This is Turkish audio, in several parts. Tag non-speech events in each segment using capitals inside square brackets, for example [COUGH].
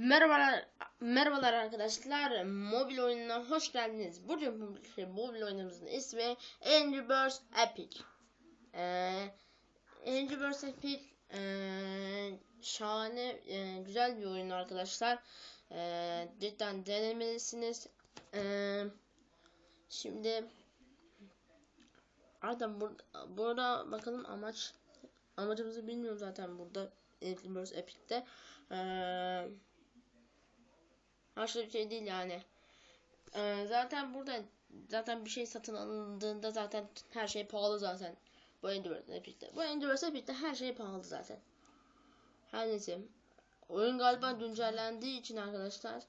Merhabalar, merhabalar arkadaşlar. Mobil oyununa hoş geldiniz. Bugün mobil, oyunumuzun ismi Angry Birds Epic. Ee, Angry Birds Epic ee, şahane, ee, güzel bir oyun arkadaşlar. Ee, cidden denemelisiniz. Ee, şimdi Arda burada, burada bakalım amaç amacımızı bilmiyorum zaten burada Angry Birds Epic'te. Ee, Başka bir şey değil yani. Ee, zaten burada zaten bir şey satın alındığında zaten her şey pahalı zaten. Bu Endurance Epic'te. Bu Endurance Epic'te her şey pahalı zaten. Her neyse. Oyun galiba güncellendiği için arkadaşlar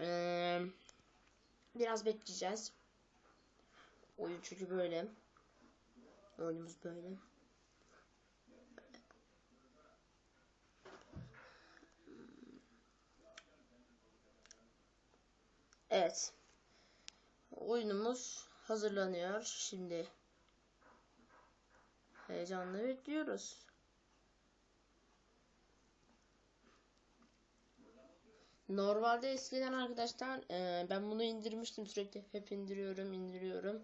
ee, biraz bekleyeceğiz. Oyun çünkü böyle. Oyunumuz böyle. Evet. Oyunumuz hazırlanıyor şimdi. Heyecanla bekliyoruz. Normalde eskiden arkadaşlar e, ben bunu indirmiştim sürekli hep indiriyorum indiriyorum.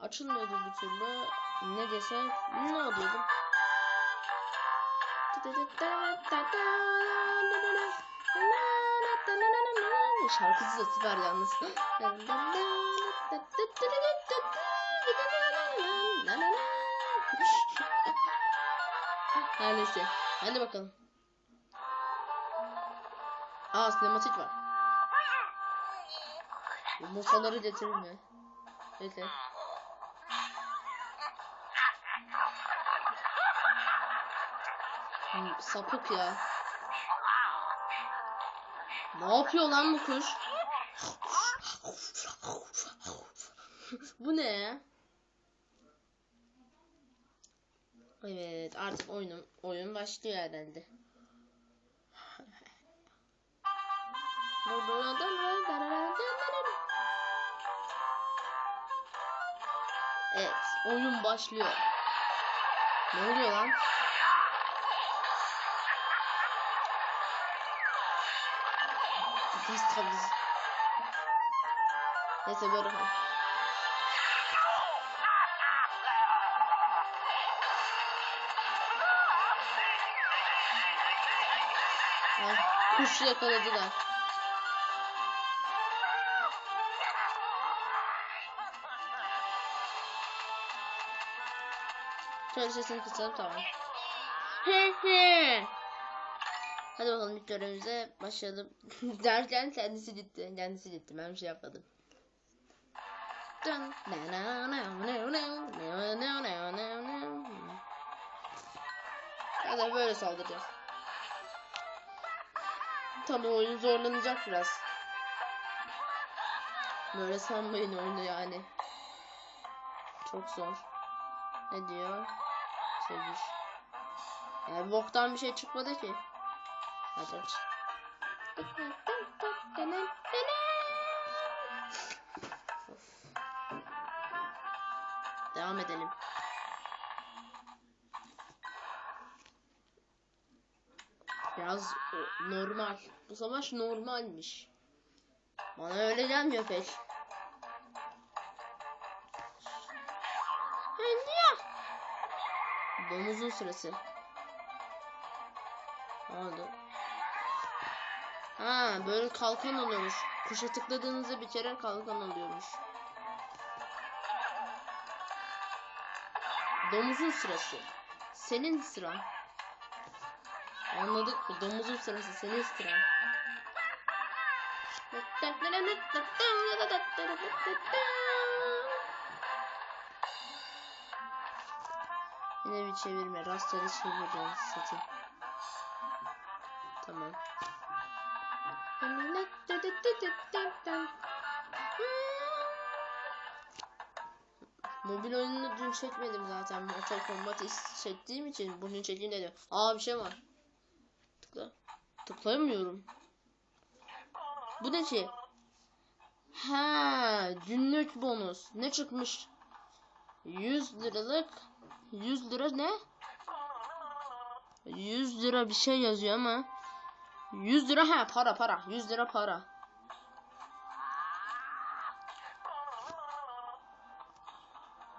Açılmıyordu bir türlü. Ne desek ne oluyordu? Şarkısı da süper yalnız. Her neyse. Hadi bakalım. Aa sinematik var. Yumurtaları getirir mi? Getir. Hmm, sapık ya. Ne yapıyor lan bu kuş? [LAUGHS] bu ne? Evet artık oyunum oyun başlıyor herhalde. Evet oyun başlıyor. Ne oluyor lan? Biz tabii. Neyse böyle kal. Ha, kuş yakaladılar. Şöyle sesini kısalım tamam. He he. Hadi bakalım ilk görevimize başlayalım. [LAUGHS] Derken kendisi gitti. Kendisi gitti. Ben bir şey yapmadım. Hadi böyle saldıracağız. Tabii oyun zorlanacak biraz. Böyle sanmayın oyunu yani. Çok zor. Ne diyor? Çeviş. Yani boktan bir şey çıkmadı ki. Hadi. Devam edelim. Biraz normal. Bu savaş normalmiş. Bana öyle gelmiyor pek. Domuzun sırası. Ne oldu? Ha böyle kalkan oluyormuş. Kuşa tıkladığınızda bir kere kalkan oluyormuş. Domuzun sırası. Senin sıran. Anladık mı? Domuzun sırası senin sıran. Yine bir çevirme. Rastları çevireceğiz satın. Tamam. Mobil oyununu dün çekmedim zaten. Mortal Kombat çektiğim için bugün çekeyim dedim. Aa bir şey var. Tıkla. Tıklayamıyorum. Bu ne ki? Ha, günlük bonus. Ne çıkmış? 100 liralık 100 lira ne? 100 lira bir şey yazıyor ama 100 lira ha para para. 100 lira para.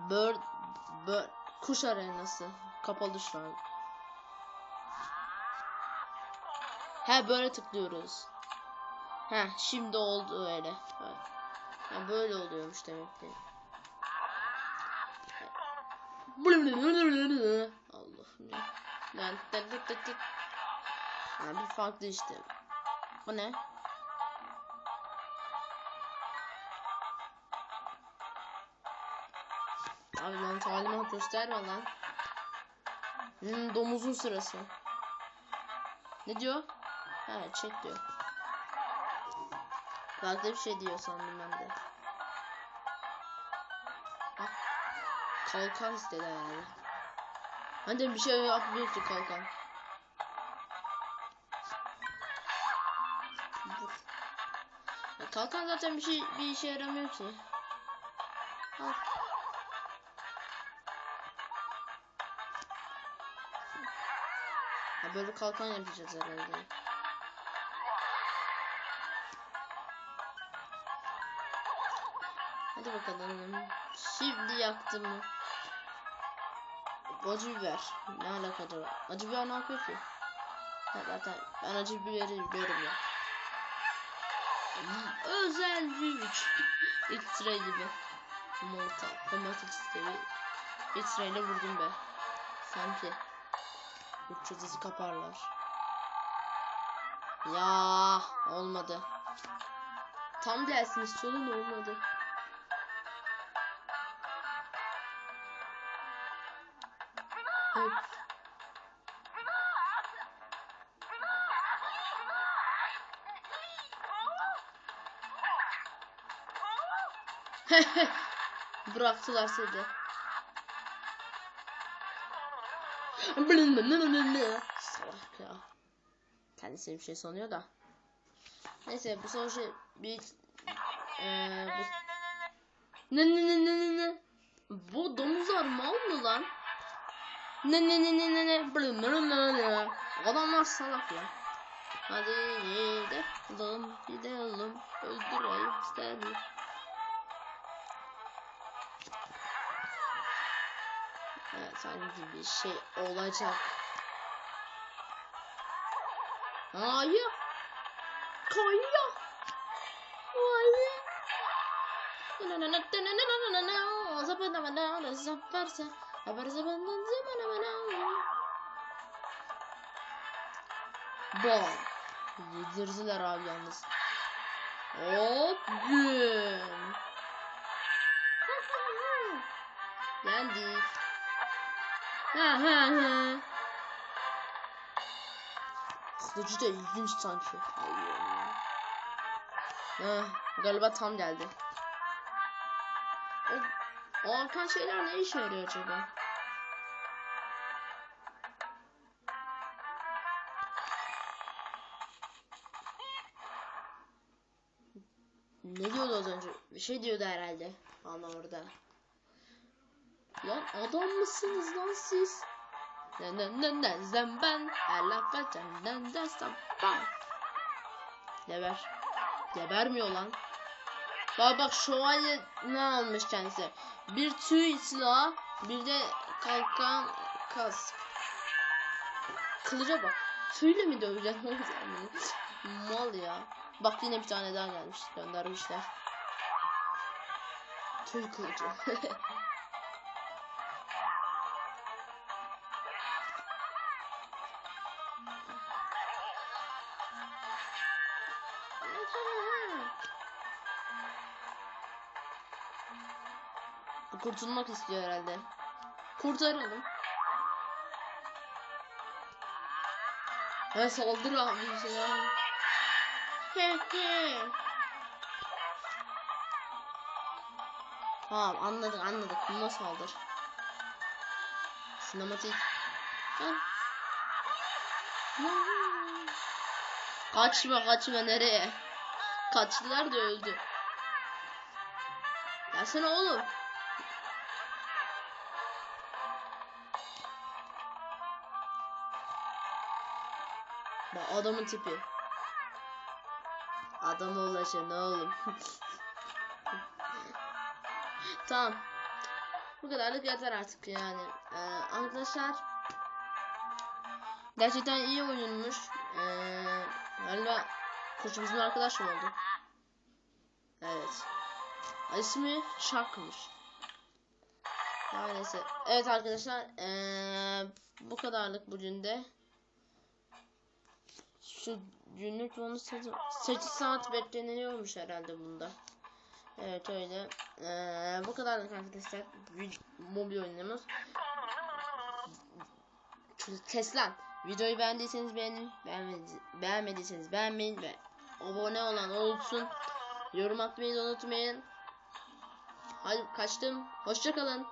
Bird, bird, kuş arenası. Kapalı şu an. He böyle tıklıyoruz. He şimdi oldu öyle. Ha, böyle oluyormuş demek ki. Allah'ım ya. Ha, bir farklı işte. Bu ne? Abi lan talimat gösterme lan. Hmm, domuzun sırası. Ne diyor? Ha çek diyor. Farklı bir şey diyor sandım ben de. Ah. Kalkan istedi herhalde. Hadi bir şey yapmıyorsun kalkan. Kalkan zaten bir şey bir işe yaramıyor ki. Al. Ha böyle kalkan yapacağız herhalde. Hadi bakalım. Şimdi yaktım mı? Acı biber. Ne alakası var? Acı biber ne yapıyor ki? Ha, zaten ben acı biberi biliyorum ya. Özel güç. X-ray gibi. Mortal. Domates istevi. X-ray ile vurdum be. Sanki. Üç yıldızı kaparlar. Ya olmadı. Tam gelsin istiyordum olmadı. Evet. [LAUGHS] Bıraktılar seni. Salak ya. Kendisi bir şey sanıyor da. Neyse bu son şey bir bu ne ne ne ne ne bu domuzlar mal mı lan? Ne ne ne ne ne ne Blı ne ne ne adamlar salak ya. Hadi gidelim gidelim öldürelim seni. Sanki bir şey olacak. Hayır. Kaya. Hayır. Bom. Yedirdiler abi yalnız. Hop güm. Yendik. Ha ha ha. Kılıcı da ilginç sanki. Ha, galiba tam geldi. O, o arkan şeyler ne işe yarıyor acaba? Ne diyordu az önce? Bir şey diyordu herhalde. Ana orada. Lan adam mısınız lan siz? Ne ne ne ne zemben Ella kaçan de sabah Geber. Gebermiyor lan. Bak bak şövalye ne almış kendisi? Bir tüy silah Bir de kalkan kas Kılıca bak. Tüyle mi döveceğim? [LAUGHS] Mal ya. Bak yine bir tane daha gelmiş. Göndermişler. Tüy kılıcı [LAUGHS] Bu [LAUGHS] kurtulmak istiyor herhalde. Kurtaralım. Ha saldır abi ya. Tamam anladık anladık. Buna saldır. Sinematik. Kaçma kaçma nereye? Kaçtılar da öldü. Gelsene oğlum. Bak adamın tipi. Adama ulaşın oğlum. [LAUGHS] tamam. Bu kadarlık yeter artık yani. Ee, arkadaşlar gerçekten iyi oyunmuş. Galiba koçumuzun arkadaş mı oldu? Evet. İsmi Shark'mış. Her neyse. Evet arkadaşlar. Ee, bu kadarlık bugün de. Şu günlük onu 8 saat bekleniliyormuş herhalde bunda. Evet öyle. Ee, bu kadarlık arkadaşlar. Mobil oyunumuz. Tesla. Videoyu beğendiyseniz beğenin. Beğenmedi- beğenmediyseniz beğenmeyin ve abone olan olsun. Yorum atmayı unutmayın. Hadi kaçtım. Hoşçakalın.